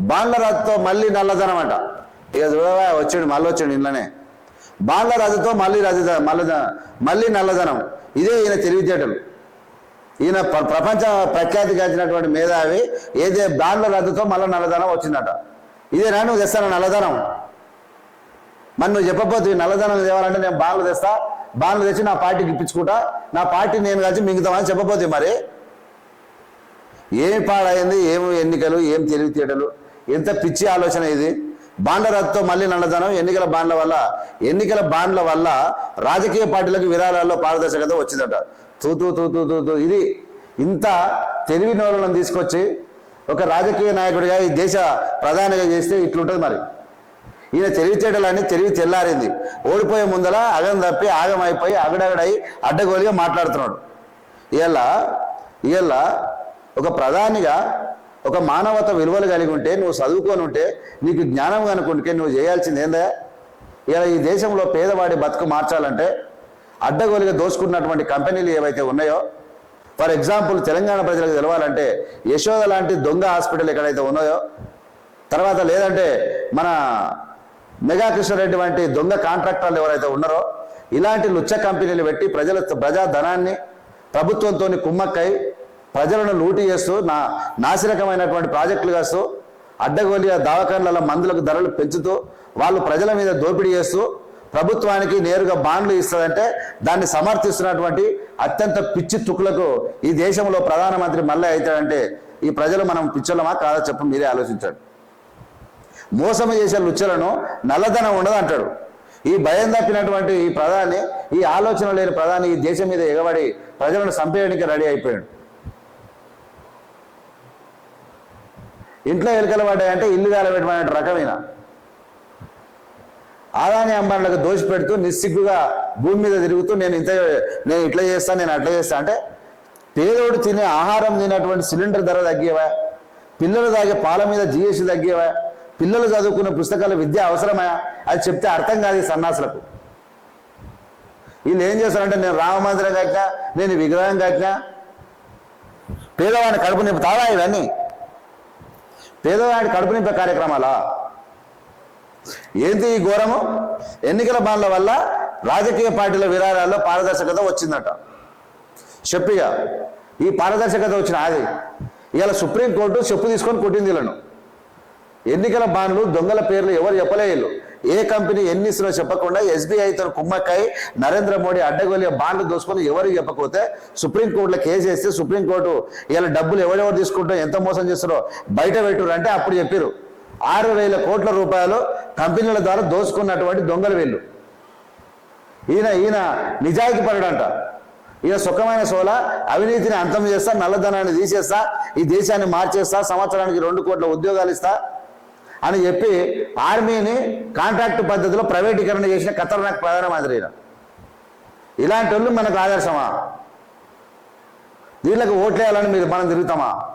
బాండ్ల రథతో మళ్ళీ నల్లధనం అంట ఇక చూడవా వచ్చాడు మళ్ళీ వచ్చాడు ఇంట్లోనే. బాండ్ల రథతో మళ్ళీ రద్దు మళ్ళీ మళ్ళీ నల్లధనం. ఇదే ఈయన తెలివితేటలు. ఈయన ప్ర- ప్రపంచ ప్రఖ్యాతి గాంచినటువంటి మేధావి ఏదే బాండ్ల రథతో మళ్ళీ నల్లధనం వచ్చిందట. ఇదేనా నువ్వు తెస్తాను నల్లధనం? మరి నువ్వు చెప్పకపోతే నల్లధనం తేవాలంటే నేను బాండ్లు తెస్తా బాండ్లు తెచ్చి నా పార్టీకి ఇప్పించుకుంటా నా పార్టీ నేను కలిసి మిగతామని చెప్పకపోతే మరి? ఏమి పాడైంది ఏమి ఎన్నికలు ఏం తెలివితేటలు? ఎంత పిచ్చి ఆలోచన ఇది? బాండ్ల రద్దుతో మళ్ళీ నల్లధనం ఎన్నికల బాండ్ల వల్ల ఎన్నికల బాండ్ల వల్ల రాజకీయ పార్టీలకు విరాళాల్లో పారదర్శకత వచ్చిందట. తూతూ తూతూ తూతూ ఇది ఇంత తెలివి నోలను తీసుకొచ్చి ఒక రాజకీయ నాయకుడిగా ఈ దేశ ప్రధానిగా చేస్తే ఇట్లుంటుంది మరి. ఈయన తెలివితేటలన్నీ తెలివి తెల్లారింది. ఓడిపోయే ముందల అగం తప్పి ఆగం అయిపోయి అగడగడై అడ్డగోలిగా మాట్లాడుతున్నాడు. ఇలా ఇలా ఒక ప్రధానిగా ఒక మానవత విలువలు కలిగి ఉంటే నువ్వు చదువుకొని ఉంటే నీకు జ్ఞానం కనుకుంటే నువ్వు చేయాల్సింది ఏందా? ఇలా ఈ దేశంలో పేదవాడి బతుకు మార్చాలంటే అడ్డగోలుగా దోసుకున్నటువంటి కంపెనీలు ఏవైతే ఉన్నాయో ఫర్ ఎగ్జాంపుల్ తెలంగాణ ప్రజలకు తెలవాలంటే యశోద లాంటి దొంగ హాస్పిటల్ ఎక్కడైతే ఉన్నాయో తర్వాత లేదంటే మన మెగా కృష్ణారెడ్డి వంటి దొంగ కాంట్రాక్టర్లు ఎవరైతే ఉన్నారో ఇలాంటి లుచ్చ కంపెనీలు పెట్టి ప్రజల ప్రజా ధనాన్ని ప్రభుత్వంతో కుమ్మక్కై ప్రజలను లూటి చేస్తూ నా నాసిరకమైనటువంటి ప్రాజెక్టులు కాస్తూ అడ్డగోలిగా దవాఖాన్ల మందులకు ధరలు పెంచుతూ వాళ్ళు ప్రజల మీద దోపిడీ చేస్తూ ప్రభుత్వానికి నేరుగా బాండ్లు ఇస్తుందంటే దాన్ని సమర్థిస్తున్నటువంటి అత్యంత పిచ్చి తుక్కులకు ఈ దేశంలో ప్రధానమంత్రి మళ్ళీ అవుతాడంటే ఈ ప్రజలు మనం పిచ్చలమా కాదా చెప్పు మీరే ఆలోచించండి. మోసం చేసే లుచ్చలను నల్లధనం ఉండదు అంటాడు. ఈ భయం తప్పినటువంటి ఈ ప్రధాని ఈ ఆలోచన లేని ప్రధాని ఈ దేశం మీద ఎగబడి ప్రజలను చంపేయడానికి రెడీ అయిపోయాడు. ఇంట్లో ఎలుకలు పడ్డాయంటే ఇల్లు కాలబెట్టమనే రకమైన? ఆదాని అంబాన్లకు దోషి పెడుతూ నిస్సిగ్గుగా భూమి మీద తిరుగుతూ నేను ఇంత నేను ఇట్లా చేస్తాను నేను అట్లా చేస్తాను అంటే పేదోడు తినే ఆహారం తినేటువంటి సిలిండర్ ధర తగ్గేవా? పిల్లలు తాగే పాల మీద జిఎస్టీ తగ్గేవా? పిల్లలు చదువుకున్న పుస్తకాల విద్య అవసరమా? అది చెప్తే అర్థం కాదు సన్నాసులకు. వీళ్ళు ఏం చేస్తారంటే నేను రామమందిరం కట్టినా నేను విగ్రహం కట్టినా పేదవాడిని కడుపు నింపుతావా ఇవన్నీ? పేదవాడి కడుపు నింపే కార్యక్రమాలా? ఏంటి ఈ ఘోరము? ఎన్నికల బాండ్ల వల్ల రాజకీయ పార్టీల విరాళాల్లో పారదర్శకత వచ్చిందట. చెప్పిగా ఈ పారదర్శకత వచ్చిన అది. ఇవాళ సుప్రీంకోర్టు చెప్పు తీసుకొని కొట్టింది వీళ్ళను. ఎన్నికల బాండ్లు దొంగల పేర్లు ఎవరు చెప్పలేరు ఏ కంపెనీ ఎన్ని ఇస్తున్నా చెప్పకుండా ఎస్బీఐ తన కుమ్మక్కై నరేంద్ర మోడీ అడ్డగోలి బాండ్లు దోసుకొని ఎవరు చెప్పకపోతే సుప్రీంకోర్టులో కేసు వేస్తే సుప్రీంకోర్టు ఇలా డబ్బులు ఎవరెవరు తీసుకుంటారో ఎంత మోసం చేస్తారో బయట పెట్టారు అంటే అప్పుడు చెప్పారు ఆరు వేల కోట్ల రూపాయలు కంపెనీల ద్వారా దోసుకున్నటువంటి దొంగలు వీళ్ళు. ఈయన ఈయన నిజాయితీ పడడంట ఈయన సుఖమైన సోల అవినీతిని అంతం చేస్తా నల్లధనాన్ని తీసేస్తా ఈ దేశాన్ని మార్చేస్తా సంవత్సరానికి రెండు కోట్ల ఉద్యోగాలు ఇస్తా అని చెప్పి ఆర్మీని కాంట్రాక్ట్ పద్ధతిలో ప్రైవేటీకరణ చేసిన ఖతర్నాక్ ప్రధానమంత్రి ఇలాంటి వాళ్ళు మనకు ఆదర్శమా? వీళ్ళకి ఓట్లేయాలని మీరు మనం తిరుగుతామా?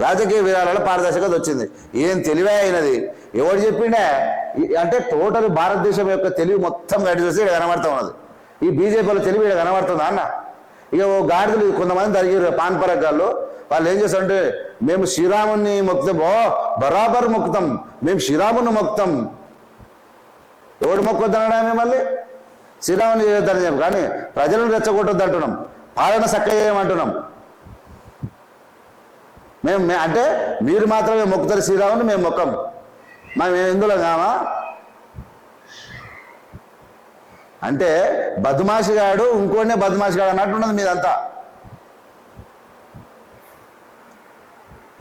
రాజకీయ విధానాల పారదర్శకత వచ్చింది. ఏం తెలివే అయినది. ఎవడు చెప్పిండే? ఈ- అంటే టోటల్ భారతదేశం యొక్క తెలివి మొత్తం గడి చూస్తే ఇక్కడ కనబడుతూ ఉన్నది. ఈ బీజేపీలో తెలివి ఇక్కడ కనబడుతుందా అన్న? ఇక ఓ గాడిదలు కొంతమంది జరిగారు పాన్ పరకాలు వాళ్ళు ఏం చేస్తారంటే మేము శ్రీరాముని మొక్కుతాం ఓ బరాబర్ మొక్కుతాం. మేము శ్రీరాముని మొక్కుతాం ఎవడు మొక్కొద్దనడా మళ్ళీ? శ్రీరాముని చేయొద్దని చెప్పి. కానీ ప్రజలను రెచ్చగొట్టొద్దు అంటున్నాం. పాలన సక్కయ్యేయమంటున్నాం మేము అంటే మీరు మాత్రమే మొక్కుతారు శ్రీరాముని మేము మొక్కం. మేము ఎందులో కామా అంటే బద్మాషిగాడు ఇంకోనే బద్మాషిగాడు అన్నట్టున్నది మీదంతా.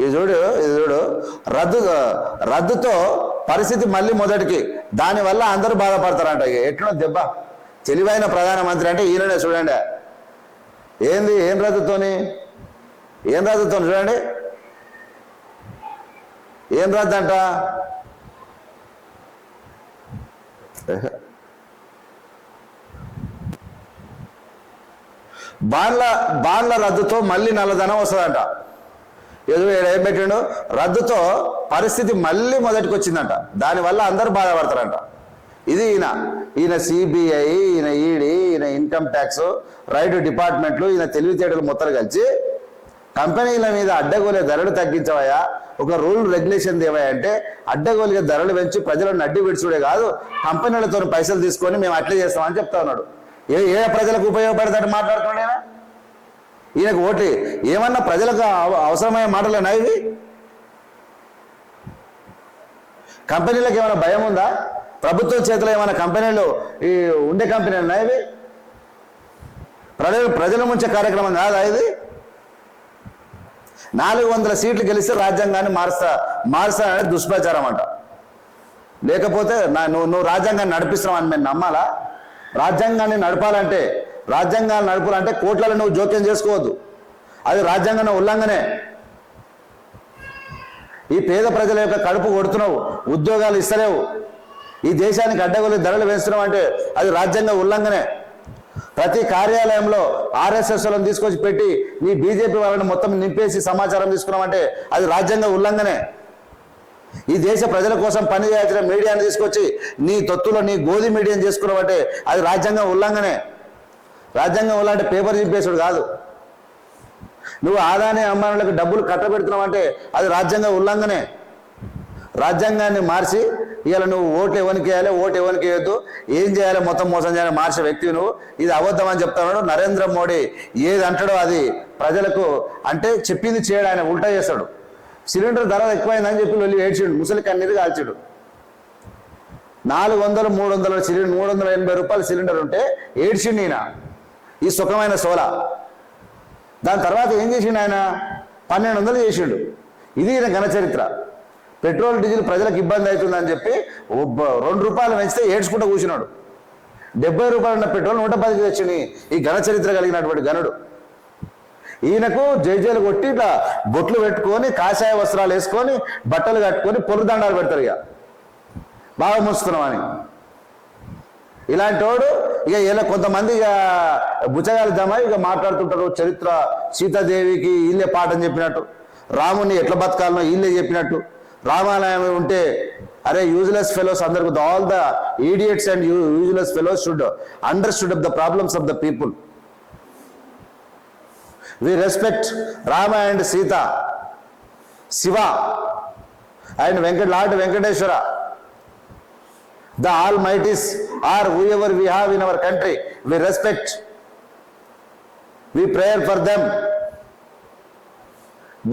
ఇది చూడు ఇది చూడు. రద్దు రద్దుతో పరిస్థితి మళ్ళీ మొదటికి. దానివల్ల అందరూ బాధపడతారంట. ఎట్లా దెబ్బ? తెలివైన ప్రధానమంత్రి అంటే ఈయననే చూడండి. ఏంది? ఏం రద్దుతోని? ఏం రద్దుతో చూడండి. ఏం రద్దు అంట బాండ్ల బాండ్ల రద్దుతో మళ్ళీ నల్లధనం వస్తుందంట. ఏదో ఏం పెట్టిండు. రద్దుతో పరిస్థితి మళ్ళీ మొదటికి వచ్చిందంట దానివల్ల అందరూ బాధపడతారంట. ఇది ఈయన ఈయన సిబిఐ ఈయన ఈడీ ఈయన ఇన్కమ్ ట్యాక్స్ రైట్ డిపార్ట్మెంట్లు ఈయన తెలివితేటలు మొత్తం కలిసి కంపెనీల మీద అడ్డగోలే ధరలు తగ్గించవయ్యా. ఒక రూల్ రెగ్యులేషన్ దేవయా అంటే అడ్డగోలుగా ధరలు పెంచి ప్రజలను అడ్డు విడిచుడే కాదు కంపెనీలతో పైసలు తీసుకొని మేము అట్లే చేస్తామని చెప్తా ఉన్నాడు. ఏ ఏ ప్రజలకు ఉపయోగపడతాడు మాట్లాడుతున్నాడు ఈయనకు ఓట్లు ఏమన్నా ప్రజలకు అవ- అవసరమైన మాటలేనా ఇవి? కంపెనీలకు ఏమైనా భయం ఉందా? ప్రభుత్వం చేతిలో ఏమైనా కంపెనీలు ఈ ఉండే కంపెనీలు ఉన్నాయి ఇవి? ప్రజలు ప్రజల ముంచే కార్యక్రమం కాదా ఇది? నాలుగు వందల సీట్లు గెలిస్తే రాజ్యాంగాన్ని మారుస్తా మారుస్తా అనేది దుష్ప్రచారం అంట. లేకపోతే నా నువ్వు నువ్వు రాజ్యాంగాన్ని నడిపిస్తున్నావు అని మేము నమ్మాలా? రాజ్యాంగాన్ని నడపాలంటే రాజ్యాంగాన్ని అంటే కోట్లలో నువ్వు జోక్యం చేసుకోవద్దు. అది రాజ్యాంగం ఉల్లంఘనే. ఈ పేద ప్రజల యొక్క కడుపు కొడుతున్నావు ఉద్యోగాలు ఇస్తలేవు. ఈ దేశానికి అడ్డగొలి ధరలు వేస్తున్నావు అంటే అది రాజ్యాంగ ఉల్లంఘనే. ప్రతి కార్యాలయంలో ఆర్ఎస్ఎస్లను తీసుకొచ్చి పెట్టి నీ బీజేపీ వాళ్ళని మొత్తం నింపేసి సమాచారం తీసుకున్నామంటే అది రాజ్యాంగ ఉల్లంఘనే. ఈ దేశ ప్రజల కోసం పని మీడియాను మీడియాని తీసుకొచ్చి నీ తొత్తులో నీ గోధి మీడియాను చేసుకున్నామంటే అది రాజ్యాంగ ఉల్లంఘనే. రాజ్యాంగం ఇలాంటి పేపర్ చింపేసుడు కాదు. నువ్వు ఆదాని అమ్మానులకు డబ్బులు కట్టబెడుతున్నావంటే అది రాజ్యాంగ ఉల్లంఘనే. రాజ్యాంగాన్ని మార్చి ఇవాళ నువ్వు ఓట్లు ఎవరికి వేయాలి ఓటు ఎవరికి వేయద్దు ఏం చేయాలి మొత్తం మోసం చేయాలి మార్చే వ్యక్తివి నువ్వు. ఇది అబద్ధం అని చెప్తున్నాడు నరేంద్ర మోడీ. ఏది అంటాడో అది ప్రజలకు అంటే చెప్పింది చేయడు ఆయన ఉల్టా చేస్తాడు. సిలిండర్ ధర ఎక్కువైందని చెప్పి వెళ్ళి ఏడ్చిండు ముసలి కన్నీరు కాల్చాడు. నాలుగు వందలు మూడు వందల సిలిండర్ మూడు వందల ఎనభై రూపాయల సిలిండర్ ఉంటే ఏడ్చిండు ఈయన. ఈ సుఖమైన సోలా. దాని తర్వాత ఏం చేసిండు ఆయన? పన్నెండు వందలు చేసిండు. ఇది ఈయన ఘనచరిత్ర పెట్రోల్ డీజిల్ ప్రజలకు ఇబ్బంది అవుతుందని చెప్పి రెండు రూపాయలు పెంచితే ఏడ్చుకుంటూ కూర్చున్నాడు. డెబ్బై రూపాయలు ఉన్న పెట్రోల్ నూట పదికి తెచ్చింది ఈ ఘనచరిత్ర కలిగినటువంటి గనుడు ఈయనకు జైజేలు కొట్టి ఇట్లా బొట్లు పెట్టుకొని కాషాయ వస్త్రాలు వేసుకొని బట్టలు కట్టుకొని పొరుదండాలు పెడతారు ఇక. బాగా ముస్తున్నామని ఇలాంటి వాడు ఇక ఇలా కొంతమంది ఇక బుచ్చగాలు జమ ఇక మాట్లాడుతుంటారు చరిత్ర సీతాదేవికి వీళ్ళే పాఠం చెప్పినట్టు రాముని ఎట్లా బతకాలనో వీళ్ళే చెప్పినట్టు. రామాలయం ఉంటే అరే యూజ్లెస్ ఫెలోస్ అందరికి all the idiots and useless fellows should understood of the problems of the people we respect Rama and Sita Shiva and Venkata lord Venkateswara the almighties are whoever we have in our country we respect we prayer for them.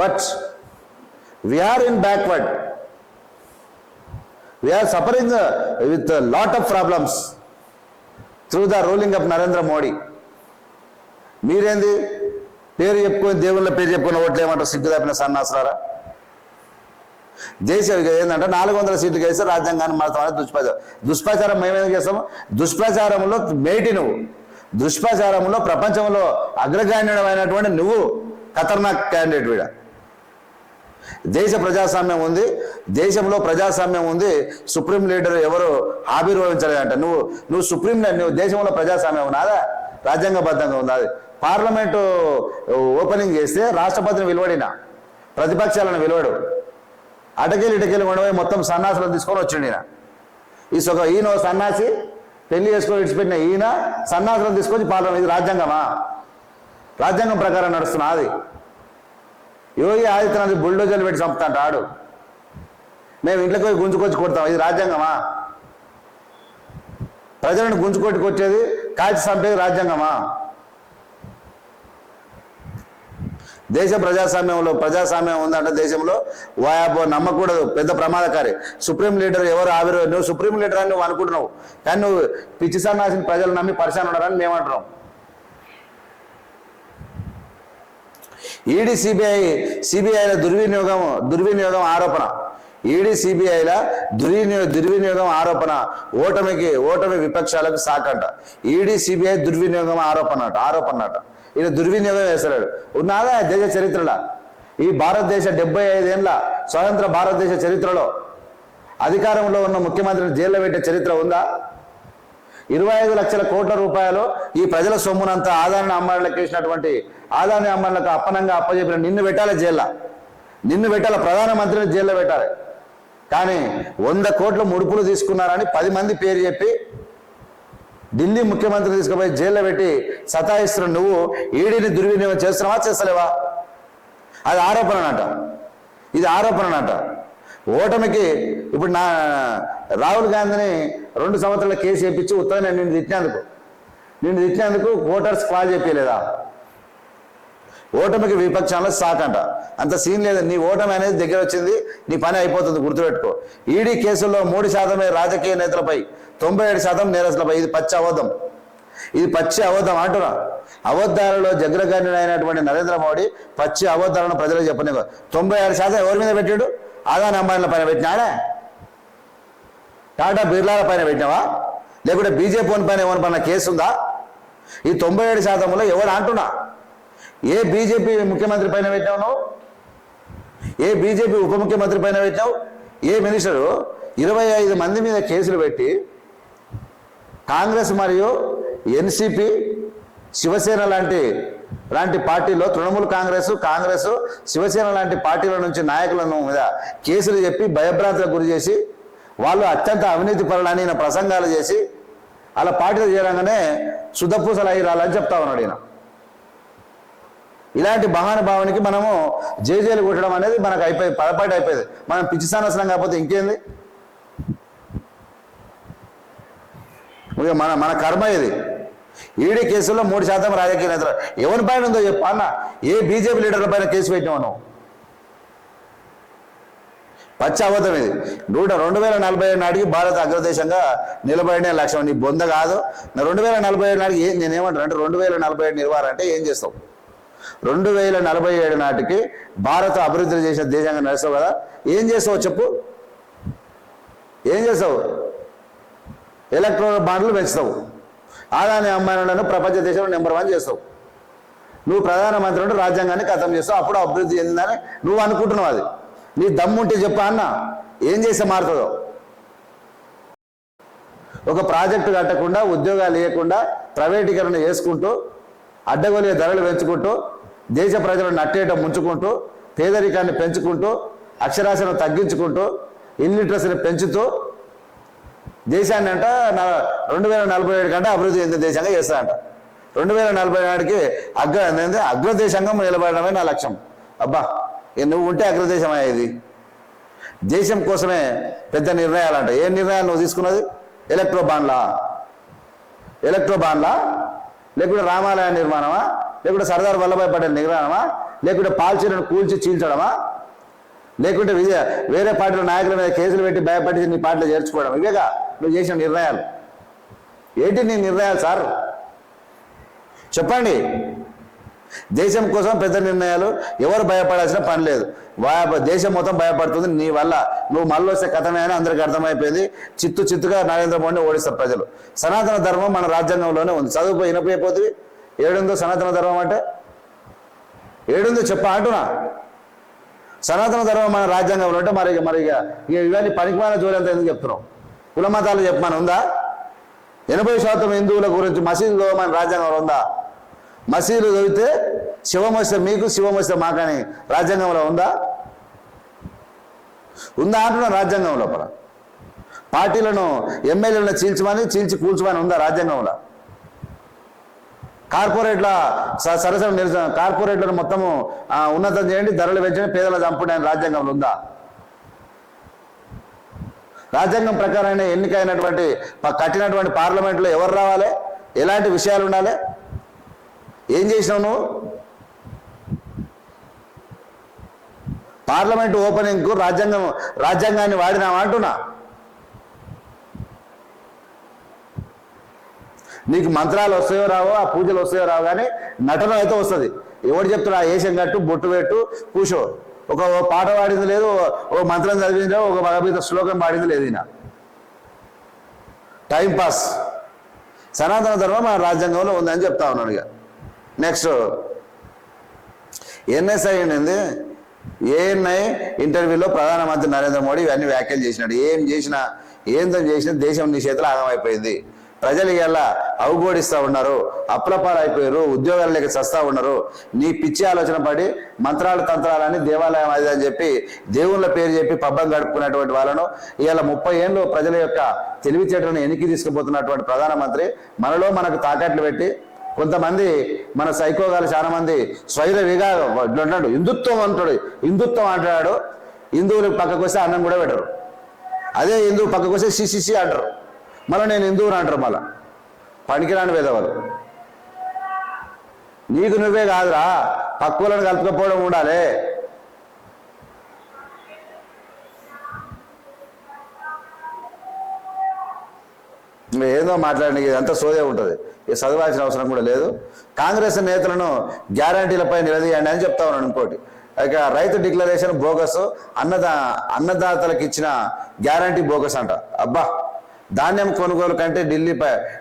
But we are in backward. We we're suffering with lot of problems through the ruling of Narendra Modi. మీరేంది? పేరు చెప్పుకొని దేవుళ్ళ పేరు చెప్పుకున్న ఓట్లు ఏమంటారు సిగ్గుదాపిన సన్నాసరారా దేశ ఏంటంటే నాలుగు వందల సీట్లు వేస్తే రాజ్యాంగాన్ని మారుతామని దుష్ప్రచారం. దుష్ప్రచారం మేమేం చేస్తాము దుష్ప్రచారంలో మేటి నువ్వు. దుష్ప్రచారంలో ప్రపంచంలో అగ్రగాణ్యుడమైనటువంటి నువ్వు ఖతర్నాక్ క్యాండిడేట్ వీడ. దేశ ప్రజాస్వామ్యం ఉంది. దేశంలో ప్రజాస్వామ్యం ఉంది. సుప్రీం లీడర్ ఎవరు? ఆవిర్భవించలేదంట నువ్వు నువ్వు సుప్రీం నువ్వు దేశంలో ప్రజాస్వామ్యం ఉన్నాదా రాజ్యాంగబద్ధంగా ఉంది? పార్లమెంటు ఓపెనింగ్ చేస్తే రాష్ట్రపతిని వెలువడిన? ప్రతిపక్షాలను వెలువడు. అటకెళ్ళి ఇటకెళ్ళి ఉండబోయి మొత్తం సన్నాసులు తీసుకొని వచ్చిండు ఈయన. ఈ సొక ఈయన సన్నాసి పెళ్ళి చేసుకొని విడిచిపెట్టిన ఈయన సన్నాసులను తీసుకొచ్చి పాలన ఇది రాజ్యాంగమా? రాజ్యాంగం ప్రకారం నడుస్తున్నా అది. యోగి ఆదిత్యనాథ్ బుల్డోజర్లు పెట్టి చంపుతాంట ఆడు మేము ఇంట్లోకి పోయి గుంజుకొచ్చి కొడతాం ఇది రాజ్యాంగమా? ప్రజలను గుంజుకొట్టి కొట్టేది కాల్చి చంపేది రాజ్యాంగమా? దేశ ప్రజాస్వామ్యంలో ప్రజాస్వామ్యం ఉందంటే దేశంలో వాయాబో నమ్మకూడదు. పెద్ద ప్రమాదకారి. సుప్రీం లీడర్ ఎవరు ఆవిరు నువ్వు సుప్రీం లీడర్ అని నువ్వు అనుకుంటున్నావు. కానీ నువ్వు పిచ్చి సన్నాసిన ప్రజలు నమ్మి పరిశాన్ ఉన్నారని మేము అంటున్నాం ఈడీ సిబిఐ సిబిఐల దుర్వినియోగం దుర్వినియోగం ఆరోపణ. ఈడీ సిబిఐల దుర్వినియో దుర్వినియోగం ఆరోపణ. ఓటమికి ఓటమి విపక్షాలకు సాకంట. ఈడీ సిబిఐ దుర్వినియోగం ఆరోపణ అట ఆరోపణ అట ఈయన దుర్వినియోగం చేస్తున్నాడు. ఉన్నాదా దేశ చరిత్రలో? ఈ భారతదేశ డెబ్బై ఐదేళ్ళ స్వతంత్ర భారతదేశ చరిత్రలో అధికారంలో ఉన్న ముఖ్యమంత్రిని జైల్లో పెట్టే చరిత్ర ఉందా? ఇరవై ఐదు లక్షల కోట్ల రూపాయలు ఈ ప్రజల సొమ్మునంతా ఆదాని అమ్మాయిలకు వేసినటువంటి ఆదాని అమ్మాయిలకు అప్పనంగా అప్పచెప్పిన నిన్ను పెట్టాలి జైల్లో నిన్ను పెట్టాలి ప్రధానమంత్రిని జైల్లో పెట్టాలి. కానీ వంద కోట్ల ముడుపులు తీసుకున్నారని పది మంది పేరు చెప్పి ఢిల్లీ ముఖ్యమంత్రి తీసుకుపోయి జైల్లో పెట్టి సతాయిస్తున్న నువ్వు ఈడీని దుర్వినియోగం చేస్తున్నావా చేస్తలేవా? అది ఆరోపణ ఆరోపణనట. ఇది ఆరోపణ ఆరోపణనట. ఓటమికి ఇప్పుడు నా రాహుల్ గాంధీని రెండు సంవత్సరాల కేసు వేయించి ఉత్తరం నేను తిట్టినందుకు. నేను తిట్టినందుకు ఓటర్స్ కాల్ చెప్పలేదా ఓటమికి విపక్షాల్లో సాక్ అంట అంత సీన్ లేదు. నీ ఓటమి అనేది దగ్గర వచ్చింది. నీ పని అయిపోతుంది. గుర్తుపెట్టుకో. ఈడీ కేసుల్లో మూడు శాతమే రాజకీయ నేతలపై తొంభై ఏడు శాతం నేరస్తులపై. ఇది పచ్చి అవధం. ఇది పచ్చి అవధం అంటున్నా. అబద్ధాలలో జగ్రగణ్యుడు అయినటువంటి నరేంద్ర మోడీ పచ్చి అబద్ధాలను ప్రజలకు చెప్పని తొంభై ఏడు శాతం ఎవరి మీద పెట్టాడు? ఆదాని అంబానీల పైన పెట్టినాడే? టాటా బిర్లాల పైన పెట్టినావా? లేకుంటే బీజేపీ పైన ఎవరి పైన కేసు ఉందా ఈ తొంభై ఏడు శాతంలో ఎవరు అంటున్నా? ఏ బీజేపీ ముఖ్యమంత్రి పైన పెట్టావు నువ్వు? ఏ బీజేపీ ఉప ముఖ్యమంత్రి పైన పెట్టావు ఏ మినిస్టరు? ఇరవై ఐదు మంది మీద కేసులు పెట్టి కాంగ్రెస్ మరియు ఎన్సిపి శివసేన లాంటి లాంటి పార్టీలో తృణమూల్ కాంగ్రెస్ కాంగ్రెస్ శివసేన లాంటి పార్టీల నుంచి నాయకులను మీద కేసులు చెప్పి భయభ్రాంతులకు గురి చేసి వాళ్ళు అత్యంత అవినీతి పరులని ప్రసంగాలు చేసి అలా పార్టీలు చేయడంగానే శుద్ధపూసలు అయ్యి రాలని చెప్తా ఉన్నాడు ఈయన. ఇలాంటి భావనకి మనము జేజేలు కొట్టడం అనేది మనకు అయిపోయి పదపాటి అయిపోయింది. మనం పిచ్చి సానసనం కాకపోతే ఇంకేంది? మన మన కర్మ ఇది. ఈడీ కేసుల్లో మూడు శాతం రాజకీయ నేతలు. ఎవరి పైన ఉందో చెప్పన్న ఏ బీజేపీ లీడర్ల పైన కేసు పెట్టినావు నువ్వు? పచ్చి అబద్ధం ఇది. నూట రెండు వేల నలభై ఏడు నాటికి భారత అగ్రదేశంగా నిలబడిన లక్ష్యం నీ బొంద కాదు. రెండు వేల నలభై ఏడు నాటికి ఏం నేనేమంటాను అంటే రెండు వేల నలభై ఏడు నిర్వారంటే ఏం చేస్తావు? రెండు వేల నలభై ఏడు నాటికి భారత అభివృద్ధి చేసిన దేశంగా నడుస్తావు కదా. ఏం చేస్తావు చెప్పు. ఏం చేసావు ఎలక్ట్రానిక్ బాండ్లు పెంచుతావు. ఆదాని అమ్మాయిలను ప్రపంచ దేశంలో నెంబర్ వన్ చేస్తావు. నువ్వు ప్రధానమంత్రి ఉంటే రాజ్యాంగాన్ని ఖతం చేస్తావు. అప్పుడు అభివృద్ధి చెందిందని నువ్వు అనుకుంటున్నావు అది. నీ దమ్ముంటే చెప్పా అన్న. ఏం చేస్తే మారుతుందో. ఒక ప్రాజెక్టు కట్టకుండా ఉద్యోగాలు లేకుండా ప్రైవేటీకరణ చేసుకుంటూ అడ్డగోలిగా ధరలు పెంచుకుంటూ దేశ ప్రజలను నట్టేయటం ముంచుకుంటూ పేదరికాన్ని పెంచుకుంటూ అక్షరాస్యను తగ్గించుకుంటూ ఇల్లిటరసీని పెంచుతూ దేశాన్ని అంట నా- రెండు వేల నలభై ఏడు కంటే అభివృద్ధి చెందిన దేశంగా చేస్తానంట రెండు వేల నలభై నాటికి అగ్ర అగ్రదేశంగా నిలబడమే నా లక్ష్యం. అబ్బా నువ్వు ఉంటే అగ్రదేశం అయ్యేది దేశం కోసమే పెద్ద నిర్ణయాలంట. ఏ నిర్ణయాలు నువ్వు తీసుకున్నది? ఎలక్ట్రో బాండ్లా? ఎలక్ట్రో బాండ్లా? లేకుంటే రామాలయ నిర్మాణమా? లేకుంటే సర్దార్ వల్లభాయ్ పటేల్ నిర్మాణమా? లేకుంటే పాల్చీలను కూల్చి చీల్చడమా? లేకుంటే విజయ వేరే పార్టీల నాయకుల మీద కేసులు పెట్టి భయపడి నీ పార్టీలో చేర్చుకోవడం. ఇవేగా? నువ్వు చేసిన నిర్ణయాలు. ఏంటి నీ నిర్ణయాలు సార్? చెప్పండి. దేశం కోసం పెద్ద నిర్ణయాలు ఎవరు భయపడాల్సిన పని లేదు. దేశం మొత్తం భయపడుతుంది నీ వల్ల. నువ్వు మళ్ళీ వస్తే కథమే అని అందరికి అర్థమైపోయింది. చిత్తు చిత్తుగా నరేంద్ర మోడీని ఓడిస్తారు ప్రజలు. సనాతన ధర్మం మన రాజ్యాంగంలోనే ఉంది. చదువు వినపోయిపోతుంది ఏడుందో సనాతన ధర్మం అంటే? ఏడుందో చెప్ప అంటున్నా. సనాతన ధర్మం మన రాజ్యాంగంలో ఉంటే మరి మరి ఇవన్నీ పనికిమాల జోలంతా ఎందుకు చెప్తున్నాం కుల మతాలు చెప్పమని ఉందా? ఎనభై శాతం హిందువుల గురించి మసీదులో మన రాజ్యాంగంలో ఉందా? మసీదులు చదివితే శివం మీకు శివం మాకని రాజ్యాంగంలో ఉందా? ఉందా అంటున్నా రాజ్యాంగం లోపల పార్టీలను ఎమ్మెల్యేలను చీల్చమని చీల్చి కూల్చమని ఉందా రాజ్యాంగంలో? కార్పొరేట్ల స- సరసన నిరసన కార్పొరేట్లను మొత్తము ఉన్నతం చేయండి ధరలు పెంచండి పేదల చంపండి అని రాజ్యాంగంలో ఉందా? రాజ్యాంగం ప్రకారమైన ఎన్నికైనటువంటి కట్టినటువంటి పార్లమెంట్లో ఎవరు రావాలి? ఎలాంటి విషయాలు ఉండాలి? ఏం చేసినావు నువ్వు? పార్లమెంట్ ఓపెనింగ్కు రాజ్యాంగం రాజ్యాంగాన్ని వాడినావా అంటున్నా? నీకు మంత్రాలు వస్తాయో రావో ఆ పూజలు వస్తాయో రావు కానీ నటన అయితే వస్తుంది. ఎవడు చెప్తాడు ఆ ఏషం కట్టు బొట్టు పెట్టు కూర్చో ఒక పాట పాడింది లేదు ఓ- మంత్రం చదివింది లేదు, ఒక భగవద్గీత శ్లోకం పాడింది లేదు ఈయన. Time pass. సనాతన ధర్మం మన రాజ్యాంగంలో ఉందని చెప్తా ఉన్నాను ఇక. నెక్స్ట్ ఎన్ఎస్ఐ ఉంది ఏఎన్ఐ ఇంటర్వ్యూలో ప్రధానమంత్రి నరేంద్ర మోడీ ఇవన్నీ వ్యాఖ్యలు చేసినాడు. ఏం చేసినా ఏందో చేసినా దేశం నీ చేతిలో ఆగమైపోయింది. ప్రజలు ఇలా అవగోడిస్తూ ఉన్నారు అప్రపాలైపోయారు ఉద్యోగాలు లేక చస్తా ఉన్నారు. నీ పిచ్చి ఆలోచన పడి మంత్రాలు తంత్రాలని దేవాలయం అది అని చెప్పి దేవుళ్ళ పేరు చెప్పి పబ్బం గడుపుకునేటువంటి వాళ్ళను ఇవాళ ముప్పై ఏళ్ళు ప్రజల యొక్క తెలివితేటలను ఎనికి తీసుకుపోతున్నటువంటి ప్రధానమంత్రి మనలో మనకు తాకట్లు పెట్టి కొంతమంది మన సైకోగాలు చాలా మంది స్వైర విగా అంటాడు హిందుత్వం అంటాడు. హిందుత్వం అంటాడు హిందువులు పక్కకు వస్తే అన్నం కూడా పెట్టరు. అదే హిందువు పక్కకు వస్తే సిసిసి అంటారు. మళ్ళీ నేను హిందువుని అంటారు మళ్ళా. పనికిరాని వేదవాళ్ళు. నీకు నువ్వే కాదురా. పక్కువలను కలుపుకపోవడం ఉండాలి. ఏదో మాట్లాడడానికి అంత సోదే ఉంటుంది. ఇక చదవాల్సిన అవసరం కూడా లేదు. కాంగ్రెస్ నేతలను గ్యారంటీలపై నిలదీయండి అని చెప్తా ఉన్నాను ఇంకోటి. ఇక రైతు డిక్లరేషన్ బోగస్ అన్నదా అన్నదాతలకు ఇచ్చిన గ్యారంటీ బోగస్ అంట. అబ్బా! ధాన్యం కొనుగోలు కంటే ఢిల్లీ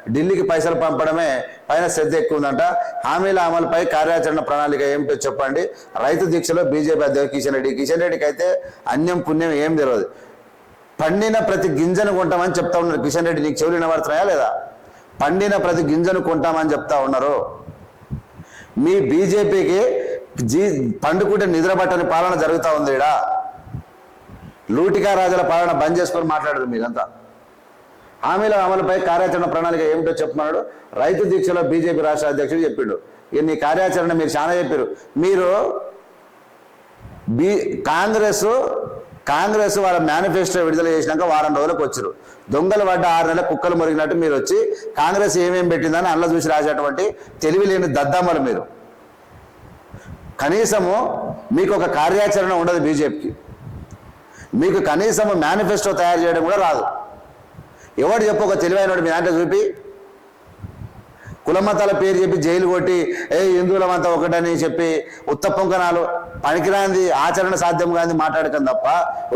ఢిల్లీకి పైసలు పంపడమే పైన శ్రద్ధ ఎక్కువ ఉందంట. హామీల అమలుపై కార్యాచరణ ప్రణాళిక ఏమిటో చెప్పండి? రైతు దీక్షలో బీజేపీ అధ్యక్షుడు కిషన్ రెడ్డి కిషన్ రెడ్డికి అయితే అన్యం పుణ్యం ఏం తెలియదు పండిన ప్రతి గింజను కొంటామని చెప్తా ఉన్నారు. కిషన్ రెడ్డి నీకు చెవులు వినబడుతున్నాయా లేదా? పండిన ప్రతి గింజను కొంటామని చెప్తా ఉన్నారు. మీ బీజేపీకి జీ పండుకుంటే నిద్రపట్టని పాలన జరుగుతూ ఉంది ఇడా లూటికా రాజుల పాలన బంద్ చేసుకొని మాట్లాడరు మీరంతా. హామీల అమలుపై కార్యాచరణ ప్రణాళిక ఏమిటో చెప్తున్నాడు. రైతు దీక్షలో బీజేపీ రాష్ట్ర అధ్యక్షుడు చెప్పిండు. ఇక నీ కార్యాచరణ మీరు చాలా చెప్పారు మీరు బీ కాంగ్రెస్ కాంగ్రెస్ వాళ్ళ మేనిఫెస్టో విడుదల చేసినాక వారం రోజులకు వచ్చారు. దొంగలు పడ్డ ఆరు నెలల కుక్కలు మురిగినట్టు మీరు వచ్చి కాంగ్రెస్ ఏమేమి పెట్టిందని అల్ల చూసి రాసేటువంటి తెలివి లేని దద్దమ్మలు మీరు. కనీసము మీకు ఒక కార్యాచరణ ఉండదు బీజేపీకి. మీకు కనీసము మేనిఫెస్టో తయారు చేయడం కూడా రాదు. ఎవడు చెప్పు ఒక తెలివైనడు మీ దాంట్లో చూపి. కులమతాల పేరు చెప్పి జైలు కొట్టి ఏ హిందువులమంతా ఒకటని చెప్పి ఉత్త పొంకనాలు పనికిరాంది ఆచరణ సాధ్యం కాని మాట్లాడకం తప్ప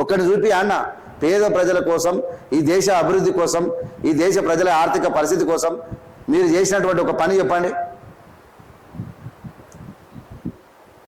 ఒక్కడిని చూపి అన్న పేద ప్రజల కోసం ఈ దేశ అభివృద్ధి కోసం ఈ దేశ ప్రజల ఆర్థిక పరిస్థితి కోసం మీరు చేసినటువంటి ఒక పని చెప్పండి.